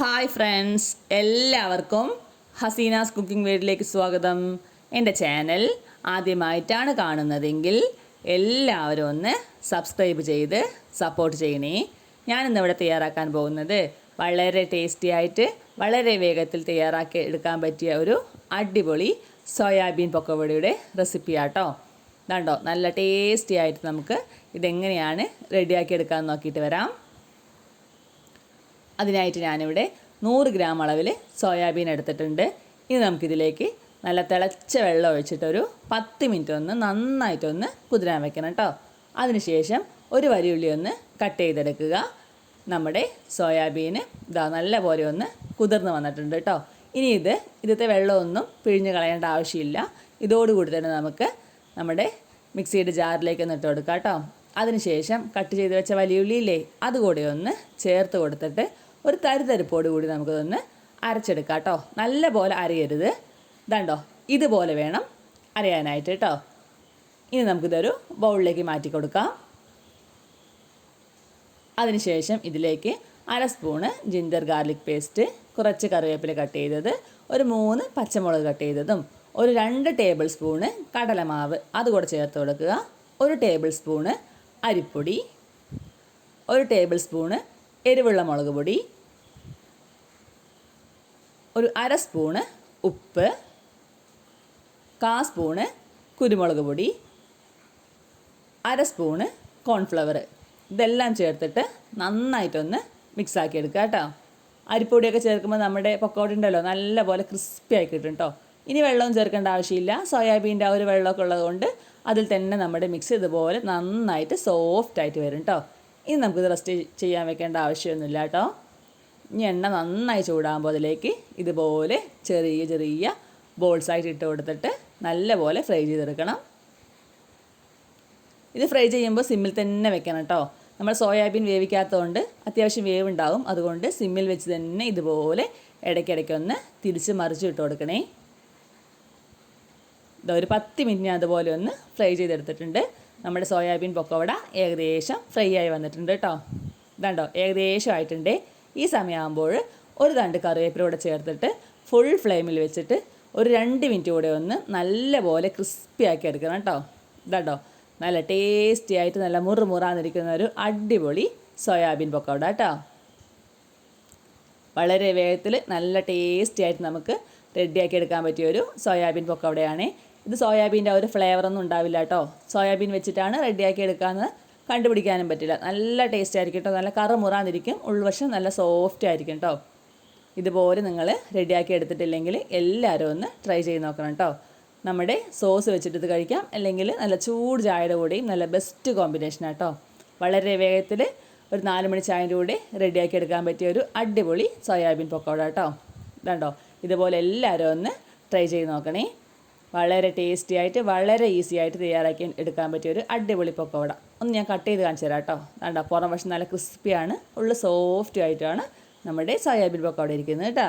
Hi friends എല്ലാവർക്കും Hasina's cooking വീഡിലേക്ക് സ്വാഗതം. എന്റെ ചാനൽ ആദ്യമായിട്ടാണ് കാണുന്നതെങ്കിൽ എല്ലാവരും ഒന്ന് സബ്സ്ക്രൈബ് ചെയ്ത് സപ്പോർട്ട് ചെയ്യണേ. ഞാനിന്ന് ഇവിടെ തയ്യാറാക്കാൻ പോകുന്നത് വളരെ ടേസ്റ്റി ആയിട്ട് വളരെ വേഗത്തിൽ തയ്യാറാക്കി എടുക്കാൻ പറ്റിയ ഒരു അടിപൊളി സോയാബീൻ പൊക്കവടിയുടെ പൊക്കവടയുടെ റെസിപ്പിയാട്ടോ കണ്ടോ? നല്ല ടേസ്റ്റി ആയിട്ട് നമുക്ക് ഇതെങ്ങനെയാണ് റെഡിയാക്കി എടുക്കാൻ നോക്കിയിട്ട് വരാം. അതിനായിട്ട് ഞാനിവിടെ നൂറ് ഗ്രാം അളവിൽ സോയാബീൻ എടുത്തിട്ടുണ്ട്. ഇനി നമുക്കിതിലേക്ക് നല്ല തിളച്ച വെള്ളം ഒഴിച്ചിട്ടൊരു പത്ത് മിനിറ്റ് ഒന്ന് നന്നായിട്ടൊന്ന് കുതിരാൻ വെക്കണം കേട്ടോ. അതിനുശേഷം ഒരു വരിയുള്ളി ഒന്ന് കട്ട് ചെയ്തെടുക്കുക. നമ്മുടെ സോയാബീന് ഇതാ നല്ല പോലെ ഒന്ന് കുതിർന്ന് വന്നിട്ടുണ്ട് കേട്ടോ. ഇനി ഇത് ഇതിലത്തെ വെള്ളമൊന്നും പിഴിഞ്ഞ് കളയേണ്ട ആവശ്യമില്ല. ഇതോടുകൂടി തന്നെ നമുക്ക് നമ്മുടെ മിക്സിയുടെ ജാറിലേക്ക് ഒന്ന് ഇട്ട് കൊടുക്കാം കേട്ടോ. അതിനുശേഷം കട്ട് ചെയ്ത് വെച്ച വലിയുള്ളിയില്ലേ അതുകൂടി ഒന്ന് ചേർത്ത് കൊടുത്തിട്ട് ഒരു തരിതരിപ്പോട് കൂടി നമുക്കതൊന്ന് അരച്ചെടുക്കാം കേട്ടോ. നല്ല പോലെ അരയരുത്. ഇതാണ്ടോ ഇതുപോലെ വേണം അരയാനായിട്ട് കേട്ടോ. ഇനി നമുക്കിതൊരു ബൗളിലേക്ക് മാറ്റി കൊടുക്കാം അതിനുശേഷം ഇതിലേക്ക് അര സ്പൂണ് ജിഞ്ചർ ഗാർലിക് പേസ്റ്റ് കുറച്ച് കറിവേപ്പില കട്ട് ചെയ്തത് ഒരു മൂന്ന് പച്ചമുളക് കട്ട് ചെയ്തതും ഒരു രണ്ട് ടേബിൾ സ്പൂണ് കടലമാവ് അതുകൂടെ ചേർത്ത് കൊടുക്കുക. ഒരു ടേബിൾ സ്പൂണ് അരിപ്പൊടി ഒരു ടേബിൾ സ്പൂണ് എരിവുള്ള മുളക് പൊടി ഒരു അര സ്പൂണ് ഉപ്പ് കാ സ്പൂണ് കുരുമുളക് പൊടി അര സ്പൂണ് കോൺഫ്ലവർ. ഇതെല്ലാം ചേർത്തിട്ട് നന്നായിട്ടൊന്ന് മിക്സാക്കി എടുക്കുക കേട്ടോ. അരിപ്പൊടിയൊക്കെ ചേർക്കുമ്പോൾ നമ്മുടെ പൊക്കോടി ഉണ്ടല്ലോ നല്ലപോലെ ക്രിസ്പി ആയി കിട്ടും കേട്ടോ. ഇനി വെള്ളവും ചേർക്കേണ്ട ആവശ്യമില്ല. സോയാബീന്റെ ആ ഒരു വെള്ളമൊക്കെ ഉള്ളതുകൊണ്ട് അതിൽ തന്നെ നമ്മുടെ മിക്സ് ഇതുപോലെ നന്നായിട്ട് സോഫ്റ്റ് ആയിട്ട് വരും കേട്ടോ. ഇനി നമുക്കിത് റെസ്റ്റ് ചെയ്യാൻ വെക്കേണ്ട ആവശ്യമൊന്നുമില്ല കേട്ടോ. ഇനി എണ്ണ നന്നായി ചൂടാകുമ്പോൾ അതിലേക്ക് ഇതുപോലെ ചെറിയ ചെറിയ ബോൾസായിട്ട് ഇട്ട് കൊടുത്തിട്ട് നല്ലപോലെ ഫ്രൈ ചെയ്തെടുക്കണം. ഇത് ഫ്രൈ ചെയ്യുമ്പോൾ സിമ്മിൽ തന്നെ വെക്കണം കേട്ടോ നമ്മൾ സോയാബീൻ വേവിക്കാത്തതുകൊണ്ട് അത്യാവശ്യം വേവ് ഉണ്ടാവും അതുകൊണ്ട് സിമ്മിൽ വെച്ച് തന്നെ ഇതുപോലെ ഇടയ്ക്കിടയ്ക്കൊന്ന് തിരിച്ച് മറിച്ച് ഇട്ട് കൊടുക്കണേ. ഇതാ ഒരു പത്ത് മിനിറ്റ് അതുപോലെ ഒന്ന് ഫ്രൈ ചെയ്തെടുത്തിട്ടുണ്ട്. നമ്മുടെ സോയാബീൻ പൊക്കവട ഏകദേശം ഫ്രൈ ആയി വന്നിട്ടുണ്ട് കേട്ടോ ഇതാണ്ടോ ഏകദേശം ആയിട്ടുണ്ട്. ഈ സമയമാകുമ്പോൾ ഒരു തണ്ട് കറിവേപ്പില കൂടെ ചേർത്തിട്ട് ഫുൾ ഫ്ലെയിമിൽ വെച്ചിട്ട് ഒരു രണ്ട് മിനിറ്റ് കൂടെ ഒന്ന് നല്ലപോലെ ക്രിസ്പി ആക്കി എടുക്കണം കേട്ടോ. ഇതാട്ടോ. നല്ല ടേസ്റ്റി ആയിട്ട് നല്ല മുറു മുറാന്നിരിക്കുന്ന ഒരു അടിപൊളി സോയാബീൻ പൊക്കവട കേട്ടോ. വളരെ വേഗത്തിൽ നല്ല ടേസ്റ്റി ആയിട്ട് നമുക്ക് റെഡിയാക്കി എടുക്കാൻ പറ്റിയ ഒരു സോയാബീൻ പൊക്കവടയാണ്. ഇത് സോയാബീന്റെ ഒരു ഫ്ലേവറൊന്നും ഉണ്ടാവില്ല കേട്ടോ. സോയാബീൻ വെച്ചിട്ടാണ് റെഡിയാക്കി എടുക്കാമെന്ന് കണ്ടുപിടിക്കാനും പറ്റില്ല. നല്ല ടേസ്റ്റ് ആയിരിക്കും കേട്ടോ നല്ല കറ മുറാതിരിക്കും. ഉൾവശം നല്ല സോഫ്റ്റ് ആയിരിക്കും കേട്ടോ ഇതുപോലെ നിങ്ങൾ റെഡിയാക്കി എടുത്തിട്ടില്ലെങ്കിൽ എല്ലാവരും ഒന്ന് ട്രൈ ചെയ്ത് നോക്കണം കേട്ടോ നമ്മുടെ സോസ് വെച്ചിട്ട് ഇത് കഴിക്കാം. അല്ലെങ്കിൽ നല്ല ചൂട് ചായയുടെ കൂടെയും നല്ല ബെസ്റ്റ് കോമ്പിനേഷനാണ് കേട്ടോ വളരെ വേഗത്തിൽ ഒരു നാല് മണി ചായന്റെ കൂടെ റെഡിയാക്കി എടുക്കാൻ പറ്റിയ ഒരു അടിപൊളി സോയാബീൻ പൊക്കോട കേട്ടോ ഇതുണ്ടോ ഇതുപോലെ എല്ലാവരും ഒന്ന് ട്രൈ ചെയ്ത് നോക്കണേ. വളരെ ടേസ്റ്റി ആയിട്ട് വളരെ ഈസി ആയിട്ട് തയ്യാറാക്കി എടുക്കാൻ പറ്റിയ ഒരു അടിപൊളി പക്കോട ഒന്ന് ഞാൻ കട്ട് ചെയ്ത് കാണിച്ചു തരാം കേട്ടോ കണ്ടോ പുറം വശം നല്ല ക്രിസ്പിയാണ് ഉള്ള സോഫ്റ്റ് ആയിട്ടാണ് നമ്മുടെ സോയാബീൻ പക്കോട ഇരിക്കുന്നത് കേട്ടോ.